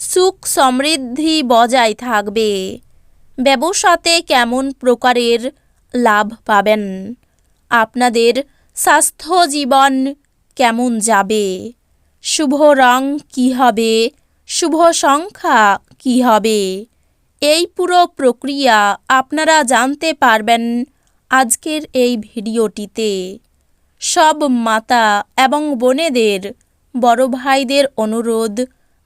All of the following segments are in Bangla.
সুখ সমৃদ্ধি বজায় থাকবে। ব্যবসাতে কেমন প্রকারের লাভ পাবেন? আপনাদের স্বাস্থ্য জীবন কেমন যাবে? শুভ রং কী হবে? শুভ সংখ্যা কী হবে? এই পুরো প্রক্রিয়া আপনারা জানতে পারবেন আজকের এই ভিডিওটিতে। সব মাতা এবং বোনেদের, বড় ভাইদের অনুরোধ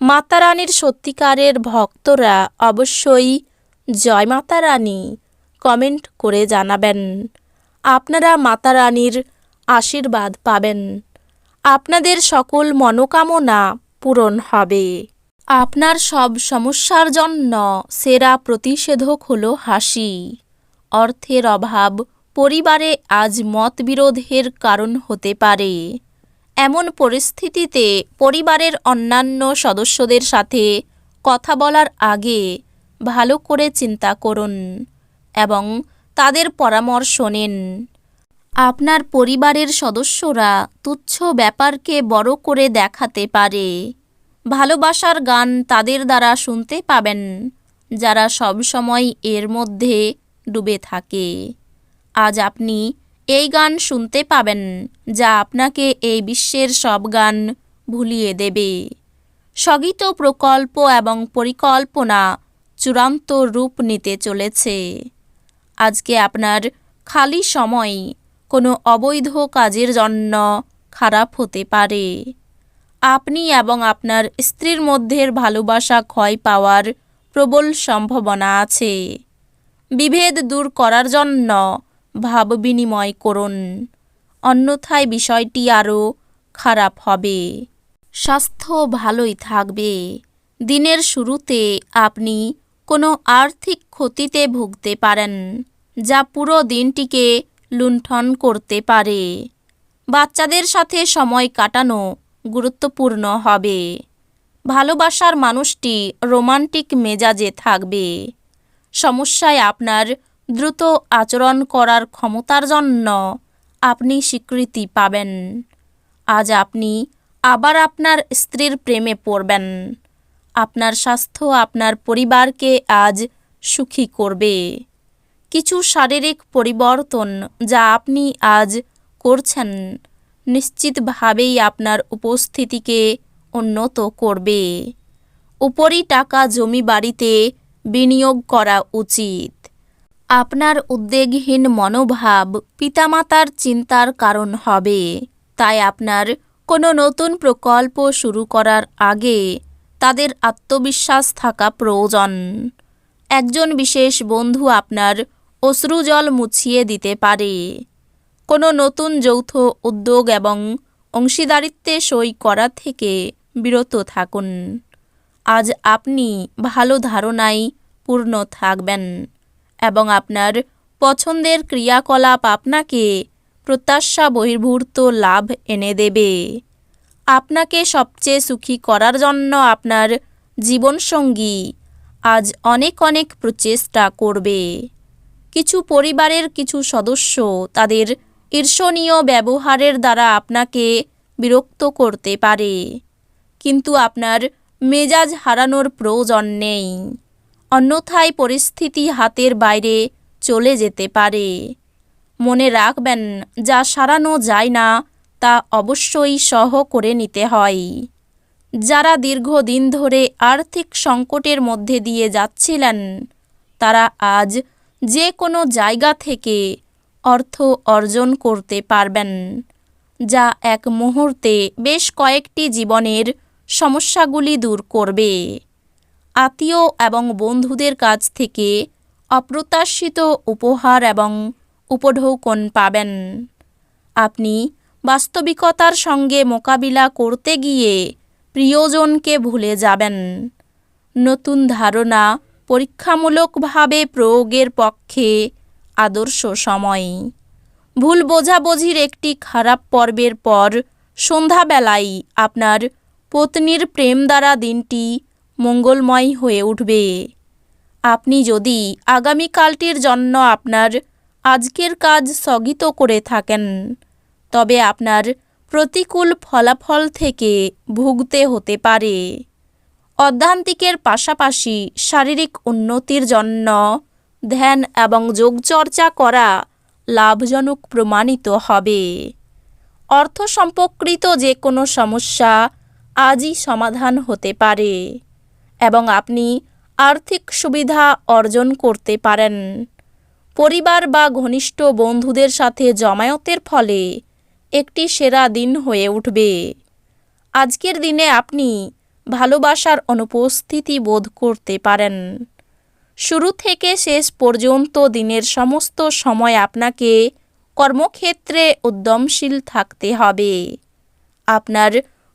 মাতা রানীর সত্যিকারের ভক্তরা অবশ্যই জয় মাতা রানী কমেন্ট করে জানাবেন। আপনারা মাতারানীর আশীর্বাদ পাবেন। আপনাদের সকল মনোকামনা পূরণ হবে। আপনার সব সমস্যার জন্য সেরা প্রতিষেধক হলো হাসি। অর্থের অভাব পরিবারে আজ মতবিরোধের কারণ হতে পারে। এমন পরিস্থিতিতে পরিবারের অন্যান্য সদস্যদের সাথে কথা বলার আগে ভালো করে চিন্তা করুন এবং তাদের পরামর্শ নিন। আপনার পরিবারের সদস্যরা তুচ্ছ ব্যাপারকে বড় করে দেখাতে পারে। ভালোবাসার গান তাদের দ্বারা শুনতে পাবেন, যারা সবসময় এর মধ্যে ডুবে থাকে। আজ আপনি এই গান শুনতে পাবেন, যা আপনাকে এই বিশ্বের সব গান ভুলিয়ে দেবে। স্থগিত প্রকল্প এবং পরিকল্পনা চূড়ান্ত রূপ নিতে চলেছে। আজকে আপনার খালি সময় কোনো অবৈধ কাজের জন্য খারাপ হতে পারে। আপনি এবং আপনার স্ত্রীর মধ্যের ভালোবাসা ক্ষয় পাওয়ার প্রবল সম্ভাবনা আছে। বিভেদ দূর করার জন্য ভাব বিনিময় করুন। অন্যথায় বিষয়টি আরও খারাপ হবে। স্বাস্থ্য ভালোই থাকবে। দিনের শুরুতে আপনি কোনো আর্থিক ক্ষতিতে ভুগতে পারেন, যা পুরো দিনটিকে লুণ্ঠন করতে পারে। বাচ্চাদের সাথে সময় কাটানো গুরুত্বপূর্ণ হবে। ভালোবাসার মানুষটি রোমান্টিক মেজাজে থাকবে। সমস্যায় আপনার দ্রুত আচরণ করার ক্ষমতার জন্য আপনি স্বীকৃতি পাবেন। আজ আপনি আবার আপনার স্ত্রীর প্রেমে পড়বেন। আপনার স্বাস্থ্য আপনার পরিবারকে আজ সুখী করবে। কিছু শারীরিক পরিবর্তন যা আপনি আজ করছেন নিশ্চিতভাবেই আপনার উপস্থিতিকে উন্নত করবে। উপরি টাকা জমি বাড়িতে বিনিয়োগ করা উচিত। আপনার উদ্বেগহীন মনোভাব পিতামাতার চিন্তার কারণ হবে। তাই আপনার কোনো নতুন প্রকল্প শুরু করার আগে তাদের আত্মবিশ্বাস থাকা প্রয়োজন। একজন বিশেষ বন্ধু আপনার অশ্রুজল মুছিয়ে দিতে পারে। কোনো নতুন যৌথ উদ্যোগ এবং অংশীদারিত্বে সই করা থেকে বিরত থাকুন। আজ আপনি ভালো ধারণায় পূর্ণ থাকবেন। এবং আপনার পছন্দের ক্রিয়াকলাপ আপনাকে প্রত্যাশা বহির্ভূত লাভ এনে দেবে। আপনাকে সবচেয়ে সুখী করার জন্য আপনার জীবনসঙ্গী আজ অনেক অনেক প্রচেষ্টা করবে। কিছু পরিবারের কিছু সদস্য তাদের ঈর্ষণীয় ব্যবহারের দ্বারা আপনাকে বিরক্ত করতে পারে। কিন্তু আপনার মেজাজ হারানোর প্রয়োজন নেই। অন্যথায় পরিস্থিতি হাতের বাইরে চলে যেতে পারে। মনে রাখবেন, যা সারানো যায় না, তা অবশ্যই সহ করে নিতে হয়। যারা দীর্ঘদিন ধরে আর্থিক সংকটের মধ্যে দিয়ে যাচ্ছিলেন, তারা আজ যে কোনো জায়গা থেকে অর্থ অর্জন করতে পারবেন, যা এক মুহূর্তে বেশ কয়েকটি জীবনের সমস্যাগুলি দূর করবে। আত্মীয় এবং বন্ধুদের কাছ থেকে অপ্রত্যাশিত উপহার এবং উপঢৌকন পাবেন। আপনি বাস্তবিকতার সঙ্গে মোকাবিলা করতে গিয়ে প্রিয়জনকে ভুলে যাবেন। নতুন ধারণা পরীক্ষামূলকভাবে প্রয়োগের পক্ষে আদর্শ সময়। ভুল বোঝাবুঝির একটি খারাপ পর্বের পর সন্ধ্যাবেলায় আপনার পত্নীর প্রেম দ্বারা দিনটি মঙ্গলময় হয়ে উঠবে। আপনি যদি আগামীকালটির জন্য আপনার আজকের কাজ স্থগিত করে থাকেন, তবে আপনার প্রতিকূল ফলাফল থেকে ভুগতে হতে পারে। অধ্যান্তিকের পাশাপাশি শারীরিক উন্নতির জন্য ধ্যান এবং যোগচর্চা করা লাভজনক প্রমাণিত হবে। অর্থ সম্পর্কিত যে কোনো সমস্যা আজই সমাধান হতে পারে। এবং আপনি আর্থিক সুবিধা অর্জন করতে পারেন। পরিবার বা ঘনিষ্ঠ বন্ধুদের সাথে জমায়েতের ফলে একটি সেরা দিন হয়ে উঠবে। আজকের দিনে আপনি ভালোবাসার অনুপস্থিতি বোধ করতে পারেন। শুরু থেকে শেষ পর্যন্ত দিনের সমস্ত সময় আপনাকে কর্মক্ষেত্রে উদ্যমশীল থাকতে হবে। আপনার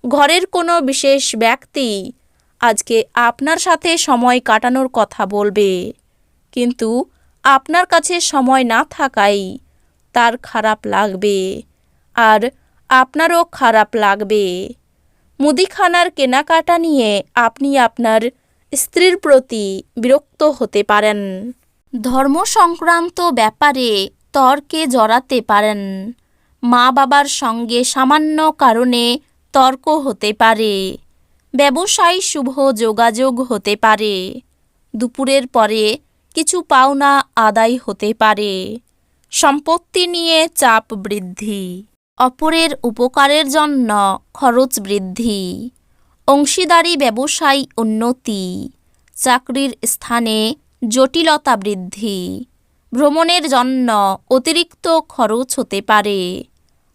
ঘরের কোনো বিশেষ ব্যক্তি আজকে আপনার সাথে সময় কাটানোর কথা বলবে। কিন্তু আপনার কাছে সময় না থাকাই তার খারাপ লাগবে আর আপনারও খারাপ লাগবে। মুদিখানার কেনাকাটা নিয়ে আপনি আপনার স্ত্রীর প্রতি বিরক্ত হতে পারেন। ধর্ম সংক্রান্ত ব্যাপারে তর্কে জড়াতে পারেন। মা বাবার সঙ্গে সামান্য কারণে তর্ক হতে পারে। ব্যবসায় শুভ যোগাযোগ হতে পারে। দুপুরের পরে কিছু পাওনা আদায় হতে পারে। সম্পত্তি নিয়ে চাপ বৃদ্ধি। অপরের উপকারের জন্য খরচ বৃদ্ধি। অংশীদারি ব্যবসায় উন্নতি। চাকরির স্থানে জটিলতা বৃদ্ধি। ভ্রমণের জন্য অতিরিক্ত খরচ হতে পারে।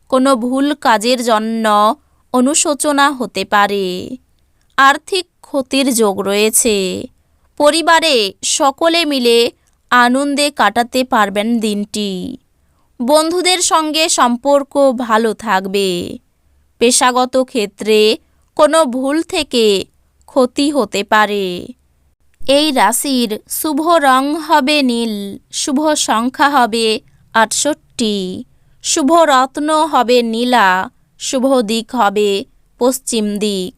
কোনো ভুল কাজের জন্য অনুশোচনা হতে পারে। আর্থিক ক্ষতির যোগ রয়েছে। পরিবারে সকলে মিলে আনন্দে কাটাতে পারবেন দিনটি। বন্ধুদের সঙ্গে সম্পর্ক ভালো থাকবে। পেশাগত ক্ষেত্রে কোনো ভুল থেকে ক্ষতি হতে পারে। এই রাশির শুভ রং হবে নীল, শুভ সংখ্যা হবে আটষট্টি, শুভ রত্ন হবে নীলা, শুভ দিক হবে পশ্চিম দিক।